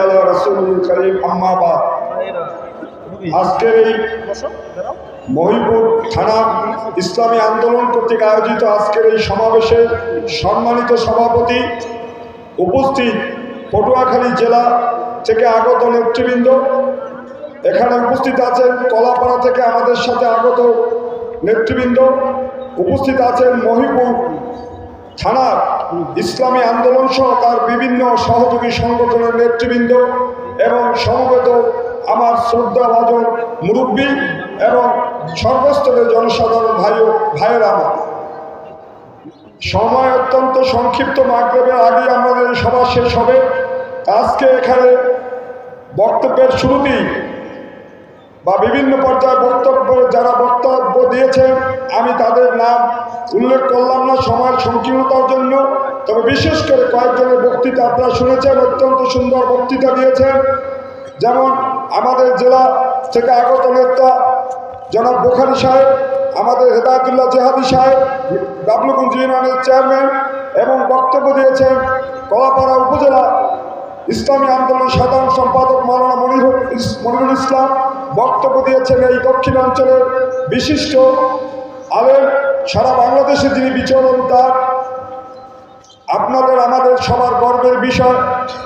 আলা আজকের এই ইসলামী আন্দোলন আয়োজিত আজকের এই সমাবেশে সম্মানিত সভাপতি উপস্থিত পটুয়াখালী জেলা থেকে আগত নেতৃবৃন্দ। এখানে উপস্থিত আছেন কলাপাড়া থেকে আমাদের সাথে আগত নেতৃবৃন্দ। উপস্থিত আছেন মহিপুর থানার ইসলামী আন্দোলন সহ তার বিভিন্ন সহযোগী সংগঠনের নেতৃবৃন্দ এবং সমবেত আমার শ্রদ্ধা ভাজন মুরব্বী এবং সর্বস্তরের জনসাধারণ ভাই ভাইয়েরা আমার। সময় অত্যন্ত সংক্ষিপ্ত মাগরেবের আগে আমাদের সভা শেষ হবে। আজকে এখানে বক্তব্যের শুরুতেই বা বিভিন্ন পর্যায়ে বক্তব্য, যারা বক্তব্য দিয়েছেন, আমি তাদের নাম উল্লেখ করলাম না, সময়ের সংকীর্ণতার জন্য। তবে বিশেষ করে কয়েকজনের বক্তৃতা আপনারা শুনেছেন, অত্যন্ত সুন্দর বক্তৃতা দিয়েছেন। যেমন আমাদের জেলা থেকে আগত নেতা জনাব বোখারি সাহেব, আমাদের হেদায়তুল্লাহ জেহাদি সাহেব ডাবলুগঞ্জ ইউনিয়নের চেয়ারম্যান এবং বক্তব্য দিয়েছেন কলাপাড়া উপজেলা ইসলামী আন্দোলন সাধারণ সম্পাদক মাওলানা মনিরুল মনিরুল ইসলাম। বক্তব্য দিয়েছেন এই দক্ষিণাঞ্চলের বিশিষ্ট আলেম সারা বাংলাদেশে যিনি বিচরণ তার, আপনাদের আমাদের সবার গর্বের বিষয়,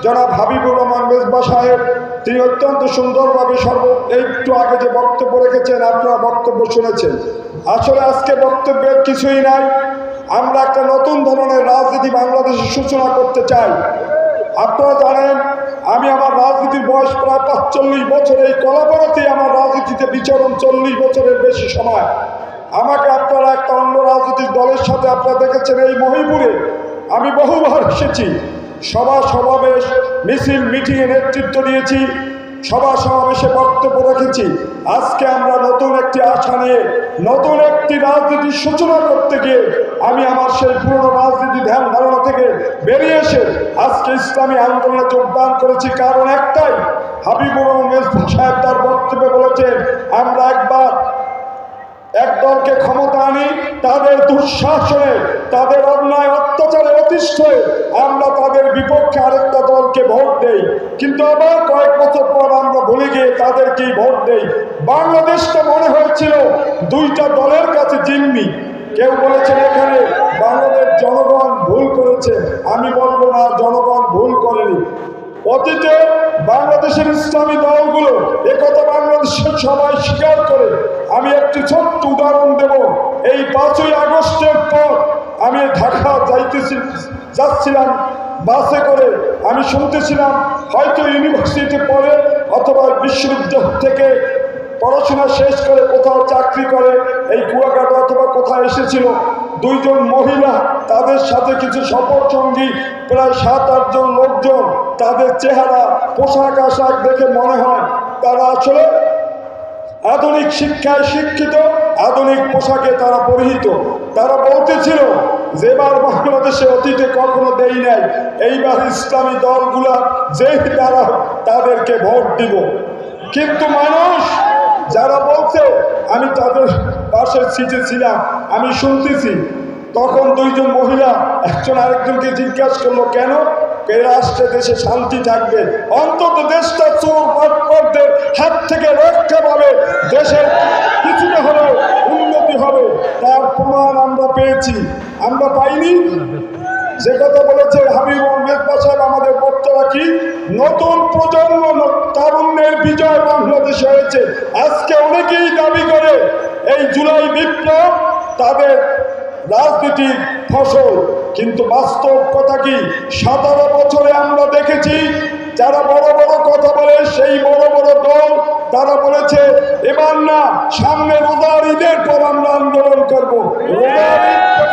জনাব হাবিবুর রহমান মেজবা সাহেব, তিনি অত্যন্ত সুন্দরভাবে সর্ব, একটু আগে যে বক্তব্য রেখেছেন, আপনারা বক্তব্য শুনেছেন। আসলে আজকে বক্তব্যের কিছুই নাই। আমরা একটা নতুন ধরনের রাজনীতি বাংলাদেশে সূচনা করতে চাই। আপনারা জানেন আমি আমার রাজনীতির বয়স প্রায় পাঁচচল্লিশ বছর, এই কলাপাড়াতেই আমার রাজনীতিতে বিচরণ চল্লিশ বছরের বেশি সময়। আমাকে আপনারা একটা অন্য রাজনৈতিক দলের সাথে আপনারা দেখেছেন এই মহিপুরে। আমি বহুবার এসেছি, সভা সমাবেশ, মিছিল, মিটিংয়ে নেতৃত্ব দিয়েছি, সভা সমাবেশে বক্তব্য রেখেছি। আজকে আমরা নতুন একটি আশা নিয়ে, নতুন একটি রাজনীতির সূচনা করতে গিয়ে আমি আমার সেই পুরনো রাজনীতি ধ্যান ধারণা থেকে বেরিয়ে এসে আজকে ইসলামী আন্দোলনে যোগদান করেছি। কারণ একটাই, হাবিবুর রহমান সাহেব তার বক্তব্যে বলেছেন আমরা একবার এক দলকে ক্ষমতা আনি, তাদের দুঃশাসনে, তাদের অন্যায় অত্যাচারে অতিষ্ঠ আমরা তাদের বিপক্ষে আরেকটা দলকে ভোট দেই। কিন্তু আবার কয়েক বছর পর আমরা ভুলে গিয়ে তাদেরকেই ভোট দেই। বাংলাদেশটা মনে হয়েছিল দুইটা দলের কাছে জিম্মি। কেউ বলেছেন এখানে বাংলাদেশ জনগণ ভুল করেছে। আমি বলব না, জনগণ ভুল করেনি। অতীতে বাংলাদেশের ইসলামী দলগুলো একথা বাংলাদেশের সবাই স্বীকার করে। আমি একটি ছোট্ট উদাহরণ দেব। এই পাঁচই আগস্টের পর আমি ঢাকা যাইতেছি, যাচ্ছিলাম বাসে করে। আমি শুনতেছিলাম হয়তো ইউনিভার্সিটি পড়ে অথবা বিশ্ববিদ্যালয় থেকে পড়াশোনা শেষ করে কোথাও চাকরি করে, এই কুয়াকাটা অথবা কোথাও এসেছিল, দুইজন মহিলা তাদের সাথে কিছু সফর সঙ্গী, প্রায় সাত আটজন লোকজন তাদের চেহারা, পোশাক আশাক দেখে মনে হয় তারা আসলে আধুনিক শিক্ষায় শিক্ষিত, আধুনিক পোশাকে তারা পরিহিত। তারা বলতেছিল যে এবার বাংলাদেশে অতীতে কখনো দেই নাই, এইবার ইসলামী দলগুলা যেই তারা তাদেরকে ভোট দিব। কিন্তু মানুষ যারা বলছে, আমি তাদের পাশের সিটে ছিলাম, আমি শুনতেছি। তখন দুইজন মহিলা, একজন আরেকজনকে জিজ্ঞাসা করল, কেন? রাষ্ট্রে দেশে শান্তি থাকবে? অন্তত দেশটা চোর পাটপাটদের হাত থেকে রক্ষা পাবে। দেশের কিছুটা হলেও উন্নতি হবে। তার প্রমাণ আমরা পেয়েছি। আমরা পাইনি। যে কথা বলেছে হাবিব মেজবা সাহেব আমাদের বক্তারা কি? নতুন প্রজন্ম তারুণ্যের বিজয় বাংলাদেশে হয়েছে। আজকে অনেকেই দাবি করে, এই জুলাই বিপ্লব তাদের রাজনীতির ফসল। কিন্তু বাস্তব কথা কি? সতেরো বছরে আমরা দেখেছি, যারা বড় বড় কথা বলে, সেই বড় বড় দল, তারা বলেছে, এবার না, সামনে রোজার ঈদের পর আমরা আন্দোলন করব। রোজার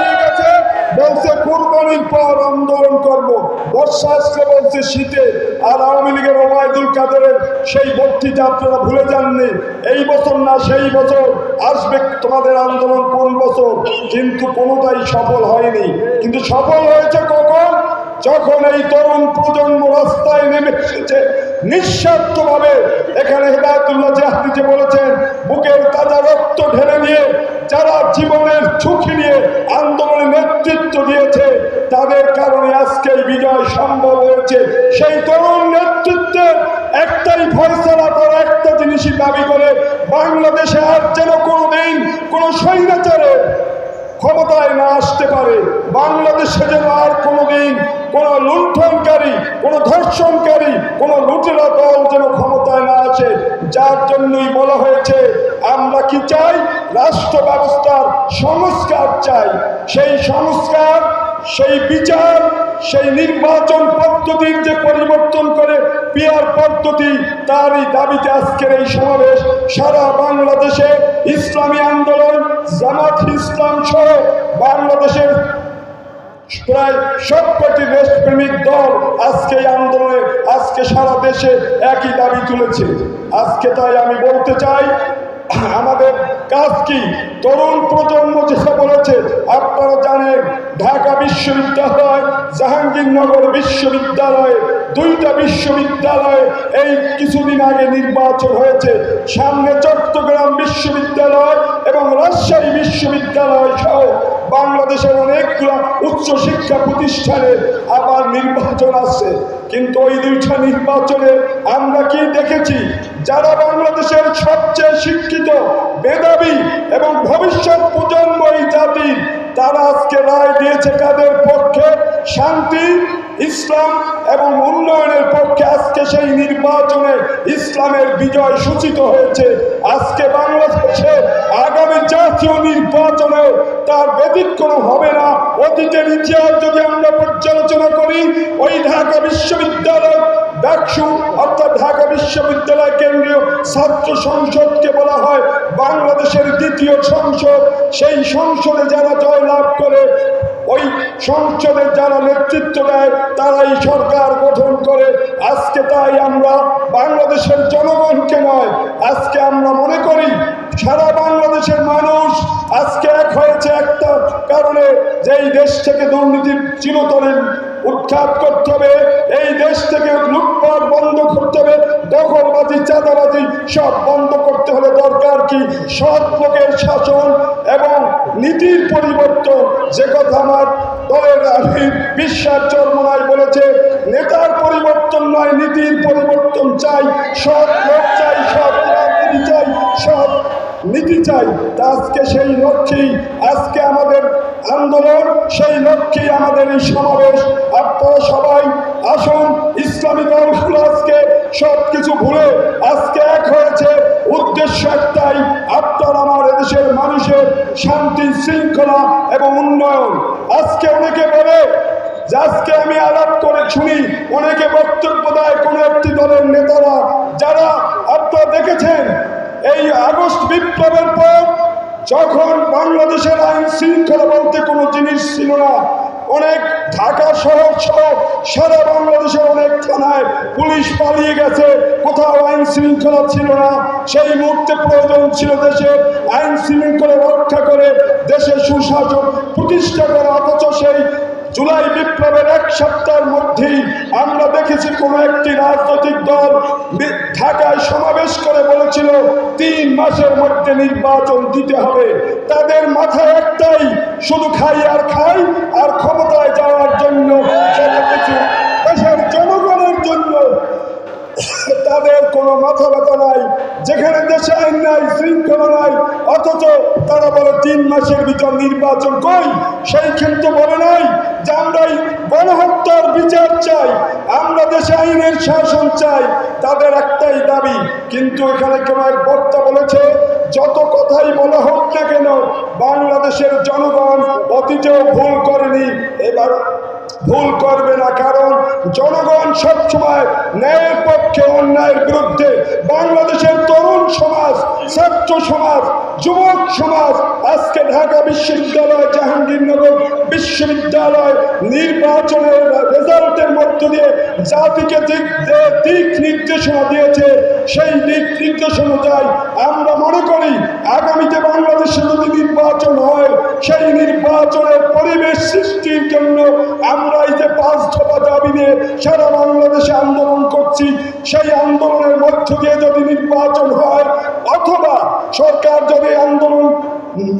বলছে, কুরবানির পর আন্দোলন করব। বর্ষা আসলে বলছে, শীতে। আর আওয়ামী লীগের ওবায়দুল কাদেরের সেই বক্তৃতা আপনারা ভুলে যাননি। এই বছর না সেই বছর, আসবে তোমাদের আন্দোলন কোন বছর? কিন্তু কোনোটাই সফল হয়নি। কিন্তু সফল হয়েছে কখন? যখন এই তরুণ প্রজন্ম রাস্তায় নেমে এসেছে, নিঃস্বার্থভাবে। এখানে হেদায়তুল্লাহ জাহাদি যে বলেছেন, বুকের তাজা রক্ত ঢেলে নিয়ে যারা জীবনের সেই তরুণ নেতৃত্বের একটাই ফয়সলা করে একটা জিনিসই দাবি করে, বাংলাদেশে আর যেন কোনোদিন কোনো স্বৈরাচারের ক্ষমতায় না আসতে পারে। বাংলাদেশে যেন আর কোনোদিন কোনো লুণ্ঠনকারী, কোনো ধর্ষণকারী, কোনো লুটেরা দল যেন ক্ষমতায় না আসে। যার জন্যই বলা হয়েছে, আমরা কি চাই? রাষ্ট্র ব্যবস্থার সংস্কার চাই। সেই সংস্কার, সেই বিচার সেই নির্বাচন পদ্ধতির যে পরিবর্তন করে পিয়ার পদ্ধতি, তারই দাবিতে আজকের এই সমাবেশ সারা বাংলাদেশে ইসলামী আন্দোলন, জামাত ইসলাম সহ বাংলাদেশের প্রায় সবকটি দেশপ্রেমিক দল আজকে এই আন্দোলনে, আজকে সারা দেশে একই দাবি তুলেছে। আজকে তাই আমি বলতে চাই আমাদের কাজ কি? তরুণ প্রজন্ম যেটা বলেছে, আপনারা জানেন, ঢাকা বিশ্ববিদ্যালয়, জাহাঙ্গীরনগর বিশ্ববিদ্যালয়, দুইটা বিশ্ববিদ্যালয়ে এই কিছুদিন আগে নির্বাচন হয়েছে। সামনে চট্টগ্রাম বিশ্ববিদ্যালয় এবং রাজশাহী বিশ্ববিদ্যালয় সহ বাংলাদেশের অনেকগুলো উচ্চ শিক্ষা প্রতিষ্ঠানে আবার নির্বাচন আছে। কিন্তু ওই দুইটা নির্বাচনে আমরা কি দেখেছি? যারা বাংলাদেশের সবচেয়ে শিক্ষিত, মেধাবী এবং ভবিষ্যৎ প্রজন্ম এই জাতি তারা আজকে রায় দিয়েছে কাদের পক্ষে? শান্তি, ইসলাম এবং উন্নয়নের পক্ষে। সেই নির্বাচনে ইসলামের বিজয় সূচিত হয়েছে। আজকে বাংলাদেশে আগামী জাতীয় নির্বাচনে তার ব্যতিক্রম হবে না। অতীতের ইতিহাস যদি আমরা পর্যালোচনা করি, ওই ঢাকা বিশ্ববিদ্যালয় ডাকসু অর্থাৎ ঢাকা বিশ্ববিদ্যালয় কেন্দ্রীয় ছাত্র সংসদকে বলা হয় বাংলাদেশের দ্বিতীয় সংসদ। সেই সংসদে যারা জয়লাভ করে সংসদে যারা নেতৃত্ব দেয়, তারাই সরকার গঠন করে। আজকে তাই আমরা বাংলাদেশের জনগণকে নয়, আজকে আমরা মনে করি সারা বাংলাদেশের মানুষ আজকে এক হয়েছে একটা কারণে যে এই দেশ থেকে দুর্নীতির চিরতরে উৎখাত করতে হবে, এই দেশ থেকে লুটপাট বন্ধ করতে হবে, দখলবাজি, চাঁদাবাজি সব বন্ধ করতে হলে দরকার কি? সৎ লোকের শাসন এবং নীতির পরিবর্তন, যে কথা আমার দলের বিশ্বাস চর্মনায় বলেছে, নেতার পরিবর্তন নয়, নীতির পরিবর্তন চাই, সৎ লোক চাই, সৎ রাজনীতি চাই, সৎ নীতি চাই। তা আজকে সেই লক্ষ্যেই, আজকে আমাদের আন্দোলন, সেই লক্ষ্যেই আমাদের এই সমাবেশ। আপনারা সবাই আসুন, ইসলামী দলগুলো আজকে সব কিছু ভুলে, আজকে এক হয়েছে। উদ্দেশ্য একটাই, আপনার আমার এদেশের মানুষের শান্তি, শৃঙ্খলা এবং উন্নয়ন। আজকে অনেকে বলে যে আজকে আমি আলাপ করে শুনি। অনেকে বক্তব্য দেয় কোনো একটি দলের নেতারা। যারা আপনারা দেখেছেন, এই আগস্ট বিপ্লবের পর যখন বাংলাদেশের আইন শৃঙ্খলা বলতে কোনো জিনিস ছিল না অনেক ঢাকা শহর সহ সারা বাংলাদেশের অনেক থানায় পুলিশ পালিয়ে গেছে। কোথাও আইন শৃঙ্খলা ছিল না। সেই মুহূর্তে প্রয়োজন ছিল দেশে আইন শৃঙ্খলা রক্ষা করে দেশের সুশাসন প্রতিষ্ঠা করা। অথচ সেই জুলাই বিপ্লবের এক সপ্তাহের মধ্যেই আমরা দেখেছি কোন একটি রাজনৈতিক দল ঢাকায় সমাবেশ করে বলেছিল, তিন মাসের মধ্যে নির্বাচন দিতে হবে। তাদের মাথায় একটাই, শুধু খাই আর খাই, আর ক্ষমতায় যাওয়ার জন্য দেশের জনগণের জন্য তাদের কোনো মাথা ব্যথা নাই। যেখানে দেশে আইন নাই, শৃঙ্খলা নাই, অথচ তারা বলে তিন মাসের ভিতর নির্বাচন কই? সেই কিন্তু বলে নাই যে আমরা এই গণহত্যার বিচার চাই, আমরা দেশে আইনের শাসন চাই, তাদের একটাই দাবি। কিন্তু এখানে কেন এক বক্তা বলেছে, যত কথাই বলা হোক না কেন, বাংলাদেশের জনগণ অতীতেও ভুল করেনি এবার ভুল করবে না, কারণ জনগণ সবসময় ন্যায়ের পক্ষে, অন্যায়ের বিরুদ্ধে। বাংলাদেশের তরুণ সমাজ, ছাত্র সমাজ, যুবক সমাজ ঢাকা বিশ্ববিদ্যালয়, জাহাঙ্গীরনগর বিশ্ববিদ্যালয় নির্বাচনের রেজাল্টের মধ্য দিয়ে জাতিকে দিক দিক নির্দেশনা দিয়েছে। সেই দিক নির্দেশ অনুযায়ী আমরা মনে করি, আগামীতে বাংলাদেশে যদি নির্বাচন হয়, সেই নির্বাচনের পরিবেশ সৃষ্টির জন্য আমরা এই যে পাঁচ দফা দাবি নিয়ে সারা বাংলাদেশে আন্দোলন করছি সেই আন্দোলনের মধ্য দিয়ে যদি নির্বাচন হয়, অথবা সরকার যদি আন্দোলন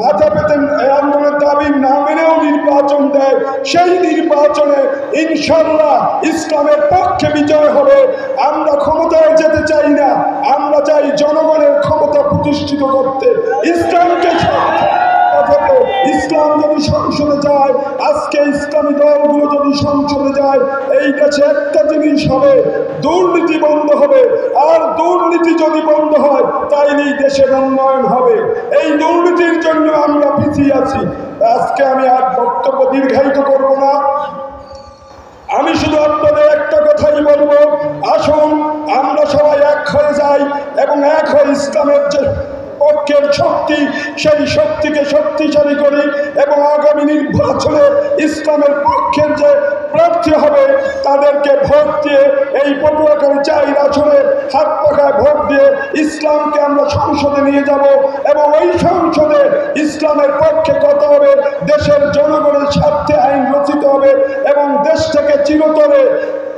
মাথা পেতে আন্দোলনের দাবি না মেনেও নির্বাচন দেয়, সেই নির্বাচনে ইনশাল্লাহ ইসলামের পক্ষে বিজয় হবে। আমরা ক্ষমতায় যেতে চাই না, আমরা চাই জনগণের ক্ষমতা প্রতিষ্ঠিত করতে। ইসলামকে অথচ ইসলাম যদি সংসদে যায়, আজকে ইসলামী দলগুলো যদি সংসদে যায়, এই দেশে একটা জিনিস হবে, দুর্নীতি বন্ধ হবে। আর দুর্নীতি যদি বন্ধ হয়, তাইলেই দেশের উন্নয়ন হবে। এই দুর্নীতির জন্য আমরা পিছিয়ে আছি। আজকে আমি আর বক্তব্য দীর্ঘায়িত করব না। আমি শুধু আপনাদের একটা কথাই বলব, আসুন, আমরা সবাই এক হয়ে যাই এবং এক হয়ে ইসলামের যে পক্ষের শক্তি, সেই শক্তিকে শক্তিশালী করি এবং আগামী নির্বাচনে ইসলামের পক্ষের যে প্রার্থী হবে, তাদেরকে ভোট দিয়ে এই পটুয়াখালী চাই আসলে হাত পাখায় ভোট দিয়ে ইসলামকে আমরা সংসদে নিয়ে যাব এবং ওই সংসদে ইসলামের পক্ষে কথা হবে, দেশের জনগণের স্বার্থে আইন রচিত হবে এবং দেশ থেকে চিরতরে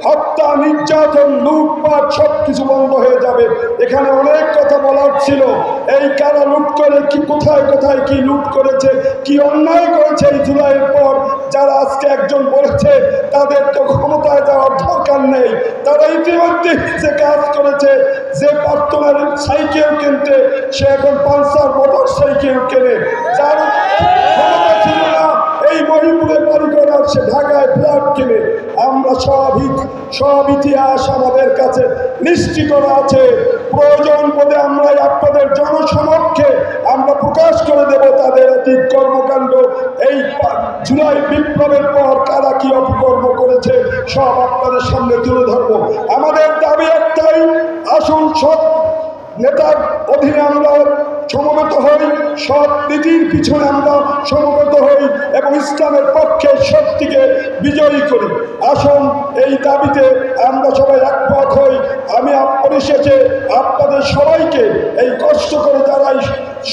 হত্যা, নির্যাতন, লুটপাট সব কিছু বন্ধ হয়ে যাবে। এখানে অনেক কথা বলার ছিল। এই কারা লুট করে, কি কোথায় কোথায় কি লুট করেছে, কি অন্যায় করেছে এই জুলাইয়ের পর, যারা আজকে একজন বলেছে, তাদের তো ক্ষমতায় যাওয়ার দরকার নেই। তারা ইতিমধ্যে যে কাজ করেছে, যে প্রার্থনার সাইকেল কিনতে, সে এখন পালসার মোটর সাইকেল কেনে। যার ক্ষমতা ছিল না, এই মহিপুরে বাড়ি করার সে ঢাকায় ফ্ল্যাট কিনে। আমরা সব সব ইতিহাস আমাদের কাছে নিশ্চিত আছে। প্রয়োজন বোধে আমরা আপনাদের জনসমক্ষে আমরা প্রকাশ করে দেব তাদের অতীত কর্মকাণ্ড। এই জুলাই বিপ্লবের পর কারা কি অপকর্ম করেছে, সব আপনাদের সামনে তুলে ধরবো। আমাদের দাবি একটাই আসুন সব নেতার অধীনে আমরা সমবেত হই সৎ নীতির পিছনে আমরা সমবেত হই এবং ইসলামের পক্ষে শক্তিকে বিজয়ী করি। আসুন, এই দাবিতে আমরা সবাই একমত হই। আমি পরিশেষে আপনাদের সবাইকে এই কষ্ট করে যারা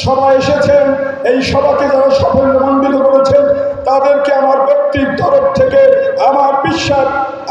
সভা এসেছেন, এই সভাকে যারা সাফল্যমণ্ডিত করেছেন, তাদেরকে আমার ব্যক্তির তরফ থেকে আমার বিশ্বাস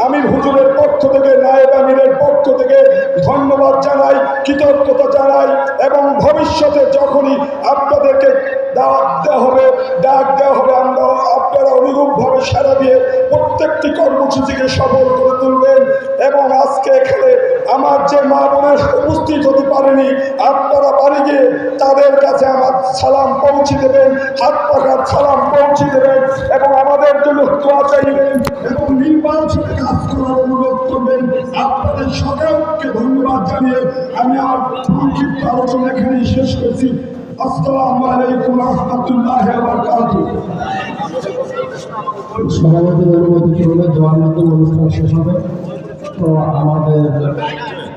আমির হুজুরের পক্ষ থেকে, নায়েব আমিরের পক্ষ থেকে ধন্যবাদ জানাই, কৃতজ্ঞতা জানাই এবং ভবিষ্যতে যখনই আপনাদেরকে ডাক দেওয়া হবে ডাক দেওয়া হবে, আমরা আপনারা অনুরূপভাবে সারা দিয়ে প্রত্যেকটি কর্মসূচিকে সফল করে তুলবেন। এবং আজকে এখানে আমার যে মা বোনের উপস্থিত হতে পারেনি, আপনারা বাড়ি গিয়ে তাদের কাছে আমার সালাম পৌঁছে দেবেন, হাত পাখার সালাম পৌঁছে দেবেন, এবং আমাদের জন্য দোয়া চাইবেন, এবং নির্বাচনে কাজ করার অনুরোধ করবেন। আপনাদের সকলকে ধন্যবাদ জানিয়ে আমি আমার সংক্ষিপ্ত আলোচনা এখানেই শেষ করছি। আসসালামু আলাইকুম রহমতুল্লাহ সভাপতির অনুমতি চলবে জবানবন্দি অনুষ্ঠান শেষ হবে। তো আমাদের